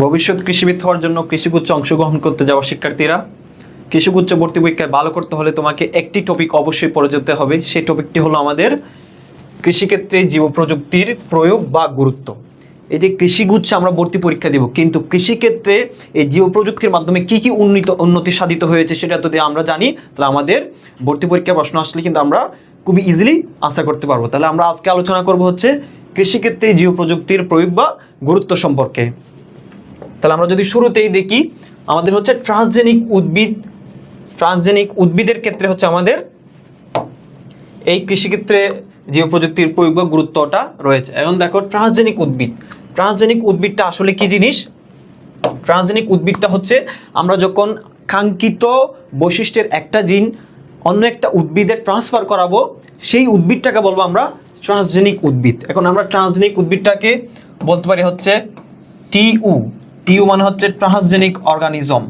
ভবিষ্যৎ কৃষিবিদ হওয়ার জন্য কৃষিগুচ্ছ অংশগ্রহণ করতে যাওয়া শিক্ষার্থীরা, কৃষিগুচ্ছ ভর্তি পরীক্ষায় ভালো করতে হলে তোমাকে একটি টপিক অবশ্যই পড়ে যেতে হবে। সেই টপিকটি হলো আমাদের কৃষিক্ষেত্রে জীব প্রযুক্তির প্রয়োগ বা গুরুত্ব। এই যে কৃষিগুচ্ছ আমরা ভর্তি পরীক্ষা দেব, কিন্তু কৃষিক্ষেত্রে এই জীব প্রযুক্তির মাধ্যমে কি কি উন্নীত, উন্নতি সাধিত হয়েছে সেটা যদি আমরা জানি, তাহলে আমাদের ভর্তি পরীক্ষার প্রশ্ন আসলে কিন্তু আমরা খুবই ইজিলি আশা করতে পারব। তাহলে আমরা আজকে আলোচনা করব হচ্ছে কৃষিক্ষেত্রে জীব প্রযুক্তির প্রয়োগ বা গুরুত্ব সম্পর্কে। তাহলে আমরা যদি শুরুতেই দেখি, আমাদের হচ্ছে ট্রান্সজেনিক উদ্ভিদ ট্রান্সজেনিক উদ্ভিদের ক্ষেত্রে হচ্ছে আমাদের এই কৃষিক্ষেত্রে জীব প্রযুক্তির প্রয়োগ বা গুরুত্বটা রয়েছে। এখন দেখো ট্রান্সজেনিক উদ্ভিদ। ট্রান্সজেনিক উদ্ভিদটা আসলে কি জিনিস? ট্রান্সজেনিক উদ্ভিদটা হচ্ছে আমরা যখন কাঙ্ক্ষিত বৈশিষ্ট্যের একটা জিন অন্য একটা উদ্ভিদে ট্রান্সফার করাবো, সেই উদ্ভিদটাকে বলব আমরা ট্রান্সজেনিক উদ্ভিদ। এখন আমরা ট্রান্সজেনিক উদ্ভিদটাকে বলতে পারি হচ্ছে টিউ টিউ মানে হচ্ছে ট্রান্সজেনিক অর্গানিজম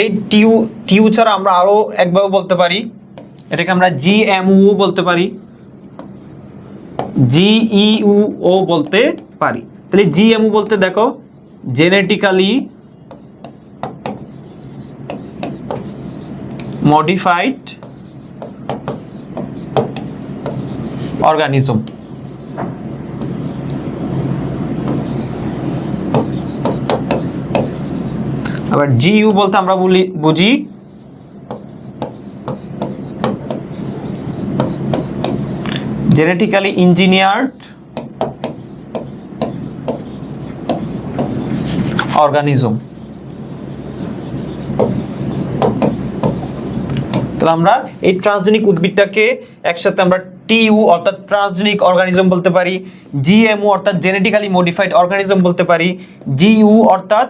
এই টিউ টিউ ছাড়া আমরা আরও একভাবে বলতে পারি, এটাকে আমরা জিএমইউ বলতে পারি। জিইউ ও বলতে পারি। তাহলে জিএমইউ বলতে দেখো জেনেটিক্যালি মডিফাইড অর্গানিজম আবার জিইউ বলতে আমরা বলি বুঝি? জেনেটিক্যালি ইঞ্জিনিয়ার্ড অর্গানিজম তাহলে আমরা এই ট্রান্সজেনিক উদ্ভিদটাকে একসাথে আমরা টিইউ অর্থাৎ ট্রান্সজেনিক অর্গানিজম বলতে পারি জিএমও অর্থাৎ জেনেটিক্যালি মডিফাইড অর্গানিজম বলতে পারি জিইউ অর্থাৎ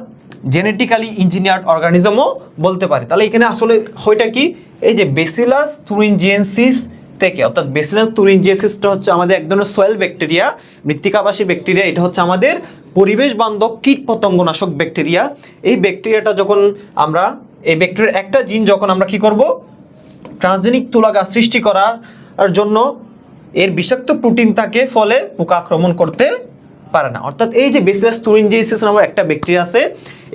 জেনেটিক্যালি ইঞ্জিনিয়ার্ড অর্গানিজমও বলতে পারি। তাহলে এখানে আসলে হয়টা কি? এই যে বেসিলাস থুরিনজিয়েন্সিস থেকে, অর্থাৎ বেসিলাস থুরিনজিয়েন্সিসটা হচ্ছে আমাদের এক ধরনের সয়েল ব্যাকটেরিয়া মৃত্তিকাবাসী ব্যাকটেরিয়া এটা হচ্ছে আমাদের পরিবেশ বান্ধব কীট পতঙ্গনাশক ব্যাকটেরিয়া এই ব্যাকটেরিয়াটা যখন আমরা, এই ব্যাকটেরিয়ার একটা জিন যখন আমরা কি করব? ট্রান্সজেনিক তুলা গাছ সৃষ্টি করার জন্য এর বিষাক্ত প্রোটিন তাকে ফলে পোকা আক্রমণ করতে পারে না। অর্থাৎ এই যে বেসিলাস তুরিনজেসিস নামের একটা ব্যাকটেরিয়া আছে,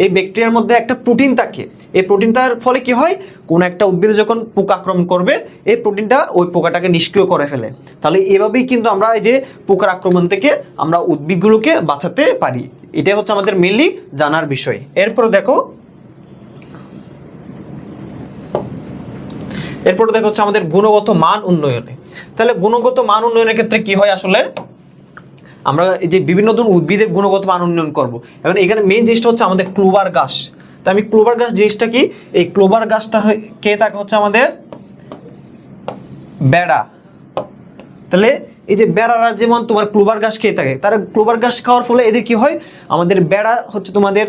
এই ব্যাকটেরিয়ার মধ্যে একটা প্রোটিন থাকে। এই প্রোটিনটার ফলে কি হয়? কোন একটা উদ্ভিদে যখন পোকা আক্রমণ করবে, এই প্রোটিনটা ওই পোকাটাকে নিষ্ক্রিয় করে ফেলে। তাহলে এভাবেই কিন্তু আমরা এই যে পোকার আক্রমণ থেকে আমরা উদ্ভিদগুলোকে বাঁচাতে পারি। এটাই হচ্ছে আমাদের মেনলি জানার বিষয়। এরপরে দেখো এরপরে দেখো হচ্ছে আমাদের গুণগত মান উন্নয়নে। তাহলে গুণগত মান উন্নয়নের ক্ষেত্রে কি হয় আসলে? আমরা এই যে বিভিন্ন ধরনের উদ্ভিদের গুণগত মান উন্নয়ন করব। এবং এখানে মেইন জিনিসটা হচ্ছে আমাদের ক্লোবার গাছ। তা আমি ক্লোবার গাছ জিনিসটা কি? এই ক্লোবার গাছটা কে থাকে হচ্ছে আমাদের? বেড়া। তাহলে এই যে বেড়ারা যেমন তোমার ক্লোবার গাছ খেয়ে থাকে, তারা ক্লোবার গাছ খাওয়ার ফলে এদের কি হয়? আমাদের বেড়া হচ্ছে তোমাদের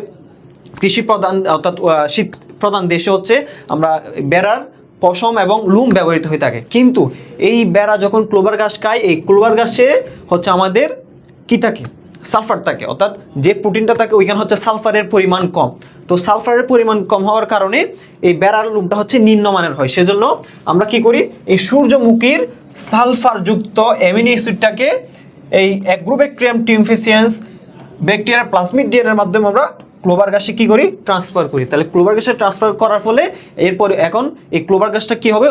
কৃষি প্রধান অর্থাৎ শীত প্রধান দেশে হচ্ছে আমরা বেড়ার পশম এবং লুম ব্যবহৃত হয়ে থাকে। কিন্তু এই বেড়া যখন ক্লোবার গাছ খায়, এই ক্লোবার গাছে হচ্ছে আমাদের কি থাকে? সালফার থাকে। অর্থাৎ যে প্রোটিনটা থাকে, ওইখানে হচ্ছে সালফারের পরিমাণ কম। তো সালফারের পরিমাণ কম হওয়ার কারণে এই বেড়ার লুমটা হচ্ছে নিম্নমানের হয়। সেজন্য আমরা কি করি? এই সূর্যমুখীর সালফারযুক্ত অ্যামিনো অ্যাসিডটাকে এই অ্যাগ্রোব্যাকটেরিয়াম টিমফেসিয়েন্স ব্যাকটেরিয়ার প্লাজমিড ডিএনএর মাধ্যমে আমরা ক্লোবার গাছে কি করি? ট্রান্সফার করি। তাহলে ক্লোবার গাছে ট্রান্সফার করার ফলে এরপরে এখন এই ক্লোবার গাছটা কি হবে?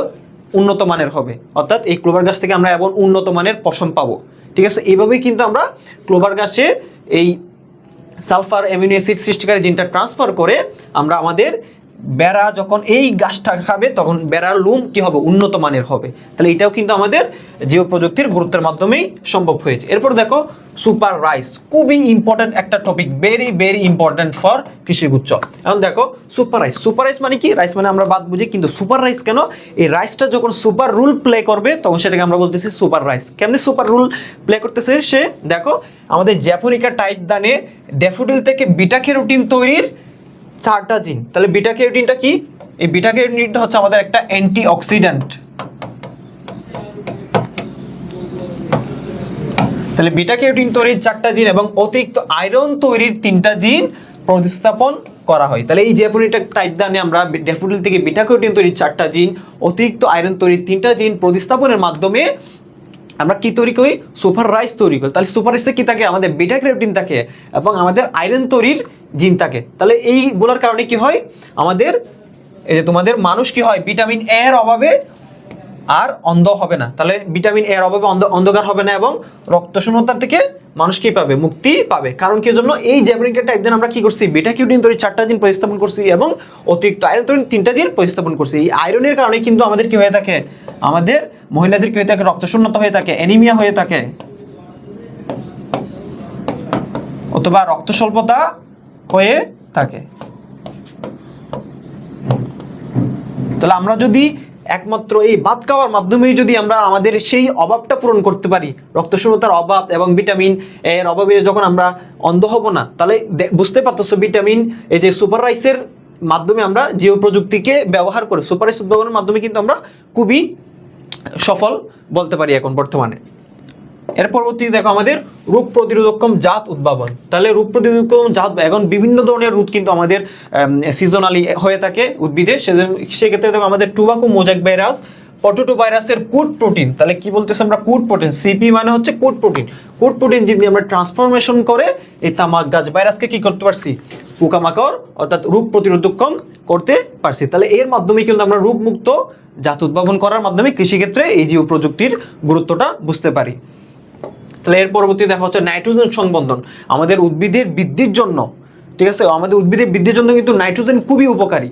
উন্নত মানের হবে। অর্থাৎ এই ক্লোবার গাছ থেকে আমরা এমন উন্নত মানের পশম পাবো। ঠিক আছে? এইভাবেই কিন্তু আমরা ক্লোবার গাছে এই সালফার অ্যামিনো অ্যাসিড সৃষ্টিকারী জিনটা ট্রান্সফার করে আমরা আমাদের বেড়া যখন এই গাছটা খাবে, তখন বেড়ার লুম কি হবে? উন্নত মানের হবে। তাহলে এটাও কিন্তু আমাদের জীব প্রযুক্তির গুরুত্বের মাধ্যমেই সম্ভব হয়েছে। এরপর দেখো, সুপার রাইস। খুবই ইম্পর্ট্যান্ট একটা topic very very important for কৃষিগুচ্ছ। এখন দেখো, সুপার রাইস। সুপার রাইস মানে কি? রাইস মানে আমরা বাদ বুঝি, কিন্তু সুপার রাইস কেন? এই রাইসটা যখন সুপার রুল প্লে করবে, তখন সেটাকে আমরা বলতেছি সুপার রাইস। কেমনি সুপার রুল প্লে করতেছে? সে দেখো, আমাদের জ্যাফোনিকা টাইপ দানে ড্যাফোডিল থেকে বিটা ক্যারোটিন তৈরির চারটা জিন। তাহলে বিটা ক্যারোটিনটা কি? এই বিটা ক্যারোটিনটা হচ্ছে আমাদের একটা অ্যান্টি অক্সিডেন্ট তাহলে বিটা ক্যারোটিন তৈরির চারটা জিন এবং অতিরিক্ত আয়রন তৈরির তিনটা জিন প্রতিস্থাপন করা হয়। তাহলে এই জ্যাপনিটা টাইপ দানে আমরা ড্যাফোডিল থেকে বিটা ক্যারোটিন তৈরির চারটা জিন, অতিরিক্ত আয়রন তৈরির তিনটা জিন প্রতিস্থাপনের মাধ্যমে আমরা কি তৈরি করি? সুপার রাইস তৈরি করি। তাহলে সুপার রাইসে কি থাকে? আমাদের বিটা ক্রেপটিন থাকে এবং আমাদের আয়রন তৈরির জিন থাকে। তাহলে এইগুলোর কারণে কি হয়? আমাদের, এই যে তোমাদের মানুষ কি হয়? ভিটামিন এ এর অভাবে আর অন্ধ হবে না। তাহলে ভিটামিন এর অভাবে অন্ধ অন্ধকার হবে না এবং রক্ত শূন্যতার থেকে মানুষ কি পাবে? মুক্তি পাবে। কারণ কি? জন্য এই জ্যাবরিনটা টাইপ যেন আমরা কি করছি? বিটা কিউটিন তৈরি চারটা দিন প্রতিস্থাপন করছি এবং অতিরিক্ত আয়রন তৈরি তিনটা দিন প্রতিস্থাপন করছি। এই আয়রনের কারণে কিন্তু আমাদের কি হয়ে থাকে? আমাদের মহিলাদের কি হয়ে থাকে? রক্ত শূন্যতা হয়ে থাকে অ্যানিমিয়া হয়ে থাকে। অথবা রক্ত স্বল্পতা হয়ে থাকে। তাহলে আমরা যদি একমাত্র এই ভাত খাওয়ার মাধ্যমেই যদি আমরা আমাদের সেই অভাবটা পূরণ করতে পারি, রক্তশূন্যতার অভাব এবং ভিটামিন এর অভাবে যখন আমরা অন্ধ হব না, তাহলে বুঝতে পারতেছো ভিটামিন, এই যে সুপার রাইসের মাধ্যমে আমরা জিও প্রযুক্তিকে ব্যবহার করে, সুপার রাইস উদ্ভাবনের মাধ্যমে কিন্তু আমরা খুবই সফল বলতে পারি এখন বর্তমানে। এর পরবর্তীতে দেখো আমাদের রোগ প্রতিরোধক্ষম জাত উদ্ভাবন। তাহলে রোগ প্রতিরোধক্ষম জাত এখন বিভিন্ন ধরনের রোগ কিন্তু আমাদের সিজনালি হয়ে থাকে উদ্ভিদে। সেক্ষেত্রে দেখো আমাদের টুবাকো মোজাক ভাইরাস পটোটো ভাইরাসের কুড প্রোটিন তাহলে কি বলতেছে আমরা? কুড প্রোটিন সিপি মানে হচ্ছে কুড প্রোটিন কুড প্রোটিন যদি আমরা ট্রান্সফরমেশন করে, এই তামাক গাছ ভাইরাসকে কি করতে পারছি? পোকামাকড়, অর্থাৎ রোগ প্রতিরোধক্ষম করতে পারছি। তাহলে এর মাধ্যমে কিন্তু আমরা রোগমুক্ত জাত উদ্ভাবন করার মাধ্যমে কৃষিক্ষেত্রে এই জীব প্রযুক্তির গুরুত্বটা বুঝতে পারি। তাহলে এর পরবর্তী দেখা হচ্ছে নাইট্রোজেন সংবন্ধন। আমাদের উদ্ভিদের বৃদ্ধির জন্য, ঠিক আছে? আমাদের উদ্ভিদের বৃদ্ধির জন্য কিন্তু নাইট্রোজেন খুবই উপকারী,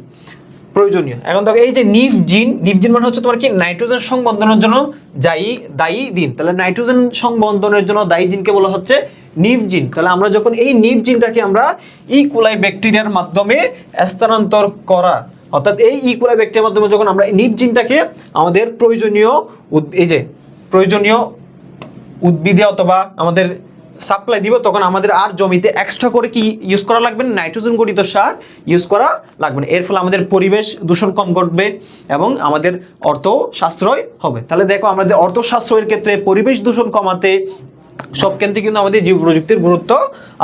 প্রয়োজনীয়। এখন দেখো, এই যে নিফ জিন নিফ জিন মানে হচ্ছে তোমার কি? নাইট্রোজেন সংবন্ধনের জন্য দায়ী দায়ী দিন তাহলে নাইট্রোজেন সংবন্ধনের জন্য দায়ী জিনকে বলা হচ্ছে নিভ জিন। তাহলে আমরা যখন এই নিভ জিনটাকে আমরা ই কুলাই ব্যাকটেরিয়ার মাধ্যমে স্থানান্তর করা, অর্থাৎ এই ই কুলাই ব্যাকটেরিয়ার মাধ্যমে যখন আমরা নিভ জিনটাকে আমাদের প্রয়োজনীয় এই যে, প্রয়োজনীয় উদ্ভিদে অথবা আমাদের সাপ্লাই দিব, তখন আমাদের আর জমিতে এক্সট্রা করে কি ইউজ করা লাগবে? নাইট্রোজেন গঠিত সার ইউজ করা লাগবে এর ফলে আমাদের পরিবেশ দূষণ কম ঘটবে এবং আমাদের অর্থ সাশ্রয় হবে। তাহলে দেখো, আমাদের অর্থ সাশ্রয়ের ক্ষেত্রে পরিবেশ দূষণ কমাতে সব কেন্দ্রে কিন্তু আমাদের জীব প্রযুক্তির গুরুত্ব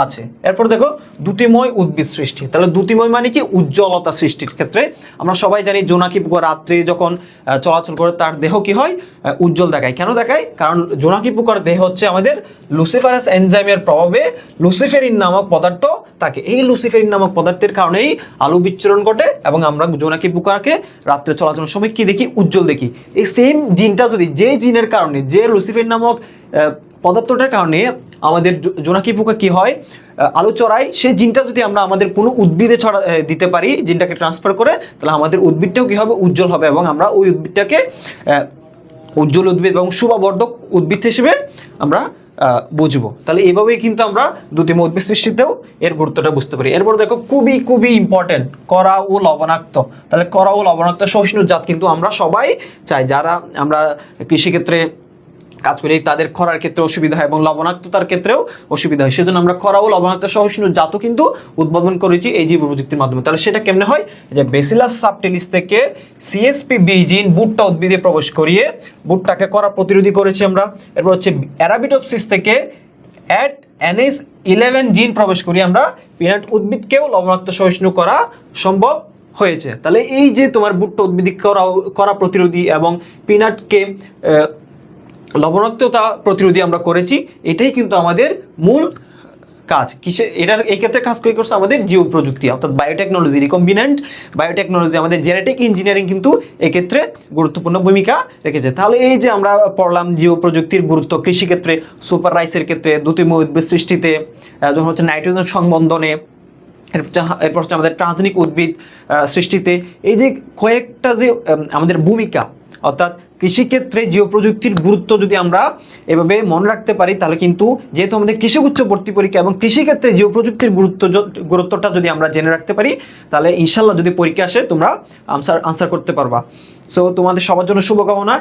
আছে। এরপর দেখো দ্যুতিময় উদ্ভিদ সৃষ্টি। তাহলে দ্যুতিময় মানে কি? উজ্জ্বলতা সৃষ্টির ক্ষেত্রে। আমরা সবাই জানি জোনাকি পোকা রাত্রে যখন চলাচল করে তার দেহ কি হয়? উজ্জ্বল দেখায়। কেন দেখায়? কারণ জোনাকি পোকার দেহ হচ্ছে আমাদের লুসিফারাস এনজাইমের প্রভাবে লুসিফেরিন নামক পদার্থ থাকে। এই লুসিফেরিন নামক পদার্থের কারণেই আলু বিচ্ছরণ ঘটে এবং আমরা জোনাকি পোকাকে রাত্রে চলাচলের সময় কি দেখি? উজ্জ্বল দেখি। এই সেম জিনটা যদি যে জিনের কারণে, যে লুসিফের নামক পদার্থটার কারণে আমাদের জোনাকি পোকা কি হয়? আলু চড়াই সেই জিনটা যদি আমরা আমাদের কোনো উদ্ভিদে ছড়া দিতে পারি, জিনটাকে ট্রান্সফার করে, তাহলে আমাদের উদ্ভিদটাও কি হবে? উজ্জ্বল হবে এবং আমরা ওই উদ্ভিদটাকে উজ্জ্বল উদ্ভিদ এবং শুভবর্ধক উদ্ভিদ হিসেবে আমরা বুঝব। তাহলে এইভাবেই কিন্তু আমরা দুতিম উদ্ভিদ সৃষ্টিতেও এর গুরুত্বটা বুঝতে পারি। এরপর দেখো, খুবই খুবই ইম্পর্টেন্ট করা ও লবণাক্ত। তাহলে করা ও লবণাক্ত সহিষ্ণু জাত কিন্তু আমরা সবাই চাই। যারা আমরা কৃষিক্ষেত্রে কাজ করি তাদের খরার ক্ষেত্রে অসুবিধা হয় এবং লবণাক্ততার ক্ষেত্রেও অসুবিধা হয়। সেজন্য আমরা খরা ও লবণাক্ত সহিষ্ণু জাতও কিন্তু উদ্ভাবন করেছি এই জীব প্রযুক্তির মাধ্যমে। তাহলে সেটা কেমনে হয়? যে বেসিলাস সাবটিলিস থেকে সিএসপি বিজিন বুটটা উদ্ভিদে প্রবেশ করিয়ে বুটটাকে করা প্রতিরোধী করেছি আমরা। এরপর হচ্ছে অ্যারাবিটোপসিস থেকে অ্যাট এনএস ইলেভেন জিন প্রবেশ করি আমরা। পিনাট উদ্ভিদকেও লবণাক্ত সহিষ্ণু করা সম্ভব হয়েছে। তাহলে এই যে তোমার বুট্টা উদ্ভিদ করা করা প্রতিরোধী এবং পিনাটকে লবণাক্ততা প্রতিরোধী আমরা করেছি, এটাই কিন্তু আমাদের মূল কাজ। কিসে এটার এই ক্ষেত্রে কাজ করে করছে আমাদের জিও প্রযুক্তি অর্থাৎ বায়োটেকনোলজি রিকম্বিনেন্ট বায়োটেকনোলজি আমাদের জেনেটিক ইঞ্জিনিয়ারিং কিন্তু এক্ষেত্রে গুরুত্বপূর্ণ ভূমিকা রেখেছে। তাহলে এই যে আমরা পড়লাম জিও প্রযুক্তির গুরুত্ব কৃষিক্ষেত্রে, সুপার রাইসের ক্ষেত্রে দ্যুতিম উদ্ভিদ সৃষ্টিতে যখন হচ্ছে নাইট্রোজেন সংবন্ধনে এরপর হচ্ছে- আমাদের ট্রান্সজেনিক উদ্ভিদ সৃষ্টিতে, এই যে কয়েকটা যে আমাদের ভূমিকা, অর্থাৎ কৃষিক্ষেত্রে জিও প্রযুক্তির গুরুত্ব যদি আমরা এভাবে মনে রাখতে পারি, তাহলে কিন্তু যেহেতু আমাদের কৃষি উচ্চ ভর্তি পরীক্ষা এবং কৃষিক্ষেত্রে জিও প্রযুক্তির গুরুত্ব গুরুত্বটা যদি আমরা জেনে রাখতে পারি, তাহলে ইনশাল্লাহ যদি পরীক্ষা আসে, তোমরা আনসার আনসার করতে পারবা। সো তোমাদের সবার জন্য শুভকামনা।